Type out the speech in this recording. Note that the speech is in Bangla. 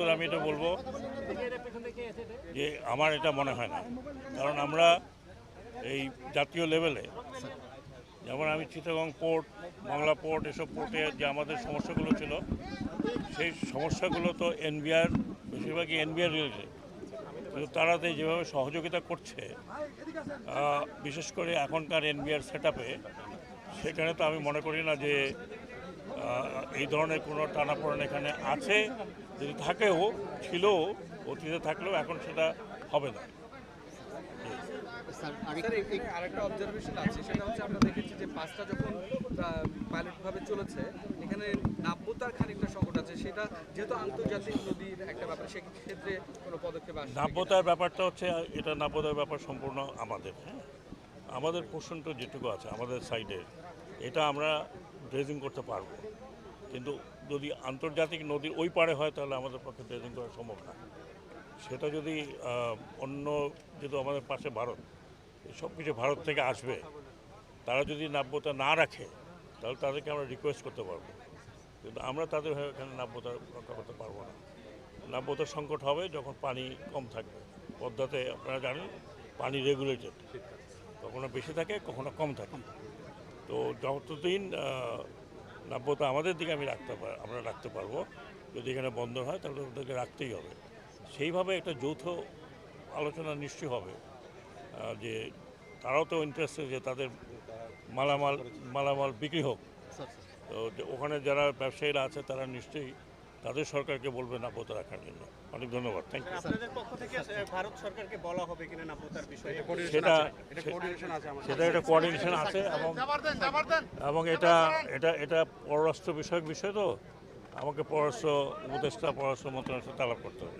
উত্তর আমি এটা বলব যে আমার এটা মনে হয় না। কারণ আমরা এই জাতীয় লেভেলে, যেমন আমি চিটাগং পোর্ট, বাংলা পোর্ট এসব পোর্টে যে আমাদের সমস্যাগুলো ছিল, সেই সমস্যাগুলো তো এনবিআর, বেশিরভাগই এনবিআর রিলেটেড কিন্তু তারা যেভাবে সহযোগিতা করছে বিশেষ করে এখনকার এনবিআর সেট সেখানে তো আমি মনে করি না যে এই ধরনের কোনো টানাপোড়েন এখানে আছে। যদি থাকেও ছিল অতীতে থাকলেও এখন সেটা হবে না। আরেকটু অবজারভেশন আছে সেটা হচ্ছে আমরা দেখেছি যে বাসটা যখন পাইলট চলেছে এখানে নাব্যতার খানিকটা সংকট আছে। সেটা যেহেতু আন্তর্জাতিক নদীর একটা ব্যাপার সেক্ষেত্রে কোনো পদক্ষেপ আসবে নাব্যতার ব্যাপারটা হচ্ছে এটা নাব্যতার ব্যাপার সম্পূর্ণ আমাদের হ্যাঁ? আমাদের পোর্শনটা যেটুকু আছে আমাদের সাইডে এটা আমরা ড্রেজিং করতে পারব। কিন্তু যদি আন্তর্জাতিক নদীর ওই পারে হয় তাহলে আমাদের পক্ষে ড্রেজিং করা সম্ভব না। সেটা যদি অন্য যেহেতু আমাদের পাশে ভারত সব কিছু ভারত থেকে আসবে তারা যদি নাব্যতা না রাখে তাহলে তাদেরকে আমরা রিকোয়েস্ট করতে পারব। কিন্তু আমরা তাদের এখানে নাব্যতা রক্ষা করতে পারব না। নাব্যতার সংকট হবে যখন পানি কম থাকবে। পদ্মাতে আপনারা জানেন পানি রেগুলেটেড কখনো বেশি থাকে কখনো কম থাকে। তো যতদিন নাব্যতা আমাদের দিকে আমি রাখতে পার আমরা রাখতে পারব। যদি এখানে বন্ধ হয় তাহলে ওদেরকে রাখতেই হবে। সেইভাবে একটা যৌথ আলোচনা নিশ্চয়ই হবে যে তারাও তো ইন্টারেস্টেড যে তাদের মালামাল মালামাল বিক্রি হোক। তো ওখানে যারা ব্যবসায়ীরা আছে তারা নিশ্চয়ই তাদের সরকারকে বলবে নাব্যত রাখার জন্য। অনেক ধন্যবাদ থ্যাংক ইউ আপনাদের পক্ষ থেকে ভারত সরকারকে বলা হবে কিনা নাব্যতার বিষয়ে? সেটা সেটা একটা কোঅর্ডিনেশন আছে এবং এবং এটা এটা এটা পররাষ্ট্র বিষয়ক বিষয় তো। আমাকে পররাষ্ট্র উপদেষ্টা পররাষ্ট্র মন্ত্রণালয়ের সাথে আলাপ করতে হবে।